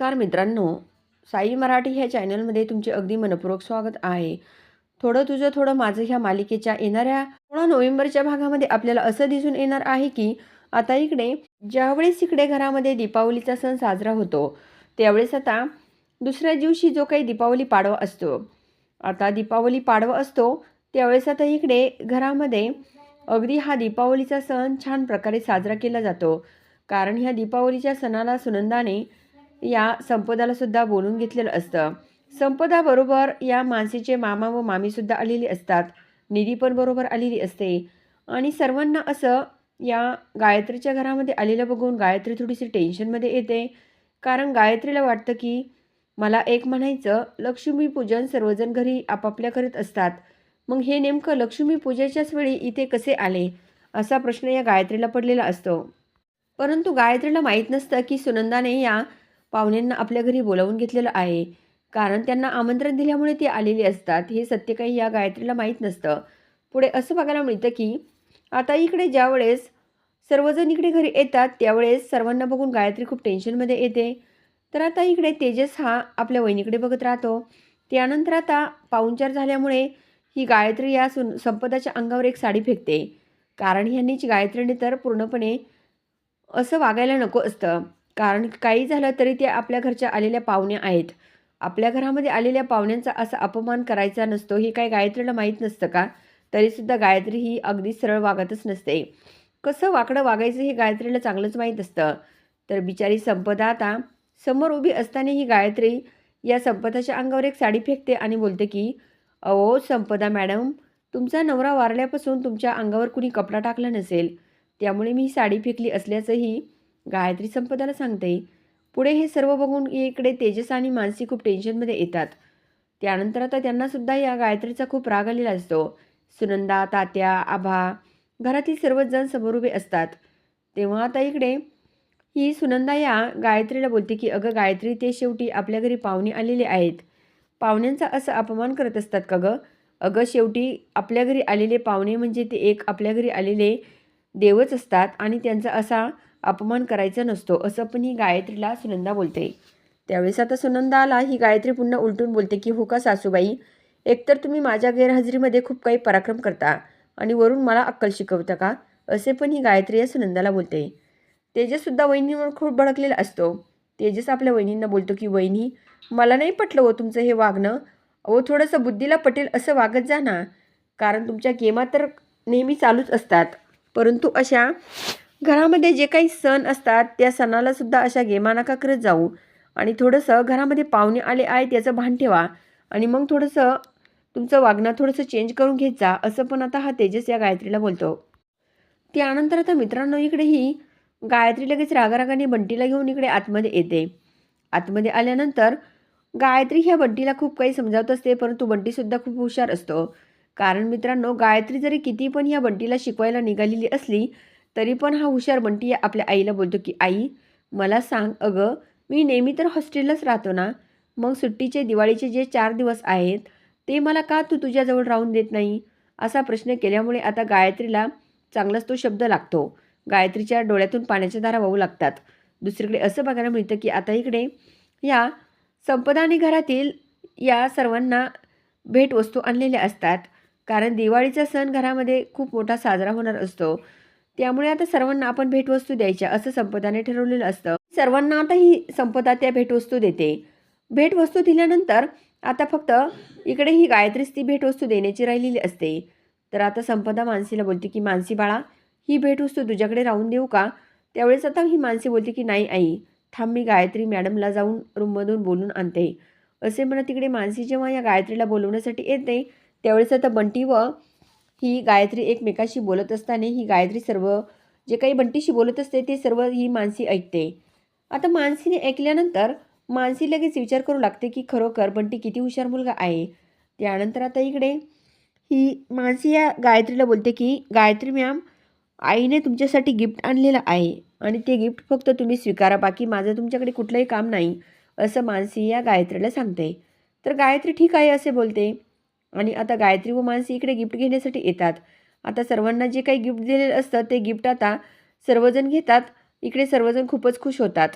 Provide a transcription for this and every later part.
नमस्कार मित्रांनो साई मराठी ह्या चॅनलमध्ये तुमचे अगदी मनपूर्वक स्वागत आहे. थोडं तुझं थोडं माझं ह्या मालिकेच्या येणाऱ्या सोळा नोव्हेंबरच्या भागामध्ये आपल्याला असं दिसून येणार आहे की आता इकडे ज्यावेळेस इकडे घरामध्ये दीपावलीचा सण साजरा होतो त्यावेळेस आता दुसऱ्या दिवशी जो काही दीपावली पाडवा असतो आता दीपावली पाडवा असतो त्यावेळेस आता इकडे घरामध्ये अगदी हा दीपावलीचा सण छान प्रकारे साजरा केला जातो. कारण ह्या दीपावलीच्या सणाला सुनंदाने या संपदाला सुद्धा बोलून घेतलेलं असतं. संपदाबरोबर या मानसीचे मामा व मामीसुद्धा आलेली असतात. निधी पण बरोबर आलेली असते. आणि सर्वांना असं या गायत्रीच्या घरामध्ये आलेलं बघून गायत्री थोडीशी टेन्शनमध्ये येते. कारण गायत्रीला वाटतं की मला एक म्हणायचं लक्ष्मीपूजन सर्वजण घरी आपापल्या करत असतात. मग हे नेमकं लक्ष्मीपूजेच्याच वेळी इथे कसे आले? असा प्रश्न या गायत्रीला पडलेला असतो. परंतु गायत्रीला माहीत नसतं की सुनंदाने या पाहुण्यांना आपल्या घरी बोलावून घेतलेलं आहे. कारण त्यांना आमंत्रण दिल्यामुळे ते आलेले असतात हे सत्य काही या गायत्रीला माहीत नसतं. पुढे असं बघायला मिळतं की आता इकडे ज्यावेळेस सर्वजण इकडे घरी येतात त्यावेळेस सर्वांना बघून गायत्री खूप टेन्शनमध्ये येते. तर आता इकडे तेजस हा आपल्या वहिनीकडे बघत राहतो. त्यानंतर आता पाहुणचार झाल्यामुळे ही गायत्री या सुन संपदाच्या अंगावर एक साडी फेकते. कारण ह्यांनीच गायत्रीने तर पूर्णपणे असं वागायला नको असतं. कारण काही झालं तरी ते आपल्या घरच्या आलेल्या पाहुण्या आहेत. आपल्या घरामध्ये आलेल्या पाहुण्यांचा असा अपमान करायचा नसतो. हे काय गायत्रीला माहीत नसतं का? तरीसुद्धा गायत्री ही अगदी सरळ वागतच नसते. कसं वाकडं वागायचं हे गायत्रीला चांगलंच माहीत असतं. तर बिचारी संपदा आता समोर उभी असताना ही गायत्री या संपदाच्या अंगावर एक साडी फेकते आणि बोलते की अहो संपदा मॅडम तुमचा नवरा वारल्यापासून तुमच्या अंगावर कुणी कपडा टाकला नसेल. त्यामुळे मी साडी फेकली असल्याचंही गायत्री संपदाला सांगते पुढे हे सर्व बघून इकडे तेजस आणि मानसी खूप टेन्शनमध्ये येतात. त्यानंतर आता त्यांनासुद्धा या गायत्रीचा खूप राग आलेला असतो. सुनंदा तात्या आभा घरातील सर्वच जण समोर उभे असतात. तेव्हा आता इकडे ही सुनंदा या गायत्रीला बोलते की अगं गायत्री ते शेवटी आपल्या घरी पाहुणे आलेले आहेत. पाहुण्यांचा असं अपमान करत असतात का गं? अगं शेवटी आपल्या घरी आलेले पाहुणे म्हणजे ते एक आपल्या घरी आलेले देवच असतात आणि त्यांचा असा अपमान करायचा नसतो असं पण ही गायत्रीला सुनंदा बोलते. त्यावेळेस आता सुनंदा आला ही गायत्री पुन्हा उलटून बोलते की हो का सासूबाई? एकतर तुम्ही माझ्या गैरहजेरीमध्ये खूप काही पराक्रम करता आणि वरून मला अक्कल शिकवता का? असे पण ही गायत्री या सुनंदाला बोलते. तेजससुद्धा वहिनीवर खूप भडकलेला असतो. तेजस आपल्या वहिनींना बोलतो की वहिनी मला नाही पटलं हो तुमचं हे वागणं. अहो थोडंसं बुद्धीला पटेल असं वागत जा ना. कारण तुमच्या गेमा तर नेहमी चालूच असतात. परंतु अशा घरामध्ये जे काही सण असतात त्या सणाला सुद्धा अशा गेमानाका करत जाऊ. आणि थोडंसं घरामध्ये पाहुणे आले आहेत याचं भान ठेवा. आणि मग थोडंसं तुमचं वागणं थोडंसं चेंज करून घेत जा असं पण आता हा तेजस या गायत्रीला बोलतो. त्यानंतर आता मित्रांनो इकडे ही गायत्री लगेच रागारागाने बंटीला घेऊन इकडे आतमध्ये येते. आतमध्ये आल्यानंतर गायत्री ह्या बंटीला खूप काही समजावत असते परंतु बंटीसुद्धा खूप हुशार असतो. कारण मित्रांनो गायत्री जरी किती पण ह्या बंटीला शिकवायला निघालेली असली तरी पण हा हुशार बंटी आपल्या आईला बोलतो की आई मला सांग अगं मी नेहमी तर हॉस्टेललाच राहतो ना. मग सुट्टीचे दिवाळीचे जे चार दिवस आहेत ते मला का तू तुझ्याजवळ राहून देत नाही? असा प्रश्न केल्यामुळे आता गायत्रीला चांगलाच तो शब्द लागतो. गायत्रीच्या डोळ्यातून पाण्याच्या धारा वाहू लागतात. दुसरीकडे असं बघायला मिळतं की आता इकडे या संपदाने घरातील या सर्वांना भेटवस्तू आणलेल्या असतात. कारण दिवाळीचा सण घरामध्ये खूप मोठा साजरा होणार असतो. त्यामुळे आता सर्वांना आपण भेटवस्तू द्यायच्या असं संपदाने ठरवलेलं असतं. सर्वांना आता ही संपदा त्या भेटवस्तू देते. भेटवस्तू दिल्यानंतर आता फक्त इकडे ही गायत्रीच ती भेटवस्तू देण्याची राहिलेली असते. तर आता संपदा मानसीला बोलते की मानसी बाळा ही भेटवस्तू तुझ्याकडे राहून देऊ का? त्यावेळेस आता ही मानसी बोलते की नाही आई थांब मी गायत्री मॅडमला जाऊन रूममधून बोलून आणते. असे म्हणत तिकडे मानसी जेव्हा या गायत्रीला बोलवण्यासाठी येते त्यावेळेस आता बंटी व ही गायत्री एकमेकाशी बोलत असताना ही गायत्री सर्व जे काही बंटीशी बोलत असते ते सर्व ही मानसी ऐकते. आता मानसीने ऐकल्यानंतर मानसी लगेच विचार करू लागते की खरोखर बंटी किती हुशार मुलगा आहे. त्यानंतर आता इकडे ही मानसी या गायत्रीला बोलते की गायत्री मॅम आईने तुमच्यासाठी गिफ्ट आणलेलं आहे आणि ते गिफ्ट फक्त तुम्ही स्वीकारा बाकी माझं तुमच्याकडे कुठलंही काम नाही असं मानसी या गायत्रीला सांगते. तर गायत्री ठीक आहे असे बोलते. आणि आता गायत्री व मानसी इकडे गिफ्ट घेण्यासाठी येतात. आता सर्वांना जे काही गिफ्ट दिलेलं असतं ते गिफ्ट आता सर्वजण घेतात. इकडे सर्वजण खूपच खुश होतात.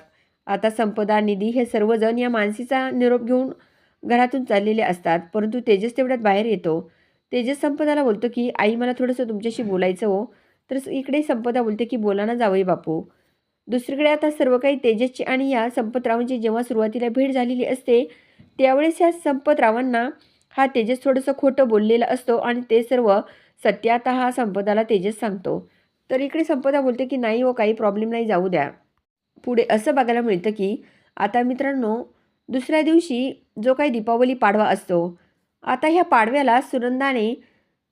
आता संपदा निधी हे सर्वजण या मानसीचा निरोप घेऊन घरातून चाललेले असतात. परंतु तेजस तेवढ्यात बाहेर येतो. तेजस संपदाला बोलतो की आई मला थोडंसं तुमच्याशी बोलायचं हो. तर इकडे संपदा बोलते की बोला ना जावई बापू. दुसरीकडे आता सर्व काही तेजसची आणि या संपतरावांची जेव्हा सुरुवातीला भेट झालेली असते त्यावेळेस या संपतरावांना हा तेजस थोडंसं खोटं बोललेलं असतो आणि ते सर्व सत्य आता हा संपदाला तेजस सांगतो. तर इकडे संपदा बोलते की नाही हो काही प्रॉब्लेम नाही जाऊ द्या. पुढे असं बघायला मिळतं की आता मित्रांनो दुसऱ्या दिवशी जो काही दीपावली पाडवा असतो आता ह्या पाडव्याला सुनंदाने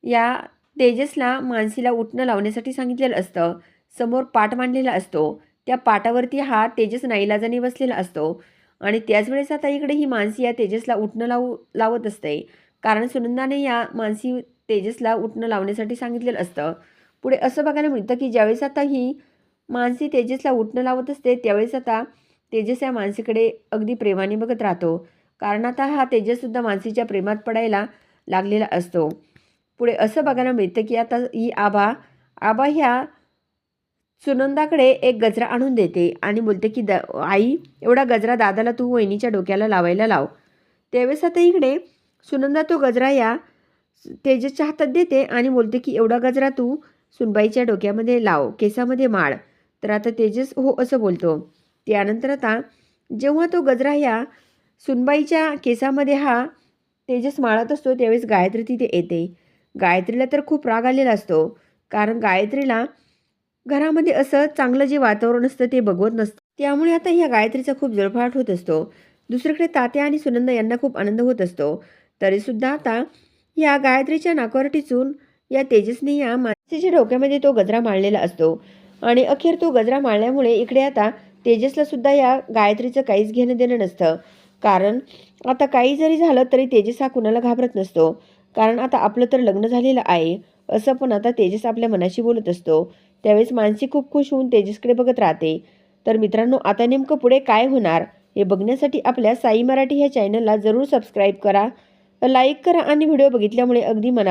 या तेजसला मानसीला उठणं लावण्यासाठी सांगितलेलं असतं. समोर पाट मांडलेला असतो. त्या पाटावरती हा तेजस नाईलाजाने बसलेला असतो. आणि त्याच वेळेस आता इकडे ही मानसी या तेजसला उठणं लावू लावत असते. कारण सुनंदाने या मानसी तेजसला उठणं लावण्यासाठी सांगितलेलं असतं. पुढे असं बघायला मिळतं की ज्यावेळेस आता ही मानसी तेजसला उठणं लावत असते त्यावेळेस आता तेजस या मानसीकडे अगदी प्रेमाने बघत राहतो. कारण आता हा तेजससुद्धा मानसीच्या प्रेमात पडायला लागलेला असतो. पुढे असं बघायला मिळतं की आता ही आबा आबा ह्या सुनंदाकडे एक गजरा आणून देते आणि बोलते की द आई एवढा गजरा दादाला तू वहिनीच्या डोक्याला लावायला लाव. त्यावेळेस आता इकडे सुनंदा तो गजरा या तेजसच्या हातात देते आणि बोलते की एवढा गजरा तू सुनबाईच्या डोक्यामध्ये लाव केसामध्ये माळ. तर आता तेजस हो असं बोलतो. त्यानंतर आता जेव्हा तो गजरा ह्या सुनबाईच्या केसामध्ये हा तेजस माळत असतो त्यावेळेस गायत्री तिथे येते. गायत्रीला तर खूप राग आलेला असतो कारण गायत्रीला घरामध्ये असं चांगलं जे वातावरण असतं ते बघवत नसतं. त्यामुळे आता ह्या गायत्रीचा खूप जळफळाट होत असतो. दुसरीकडे तात्या आणि सुनंदा यांना खूप आनंद होत असतो. तरीसुद्धा आता या गायत्रीच्या नाकावर टिचून या तेजसने या मानसीच्या डोक्यामध्ये तो गजरा माळलेला असतो. आणि अखेर तो गजरा माळल्यामुळे इकडे आता तेजसला सुद्धा या गायत्रीचं काहीच घेणं देणं नसतं. कारण आता काही जरी झालं तरी तेजस हा कुणाला घाबरत नसतो. कारण आता आपलं तर लग्न झालेलं आहे. असं पण आता तेजस आपल्या मनाशी बोलत असतो. त्यावेळेस मानसी खूप खुश होऊन तेजसकडे बघत राहते. तर मित्रांनो आता नेमकं पुढे काय होणार हे बघण्यासाठी आपल्या साई मराठी ह्या चॅनलला जरूर सबस्क्राईब करा. लाईक करा आणि व्हिडिओ बघितल्यामुळे अगदी मना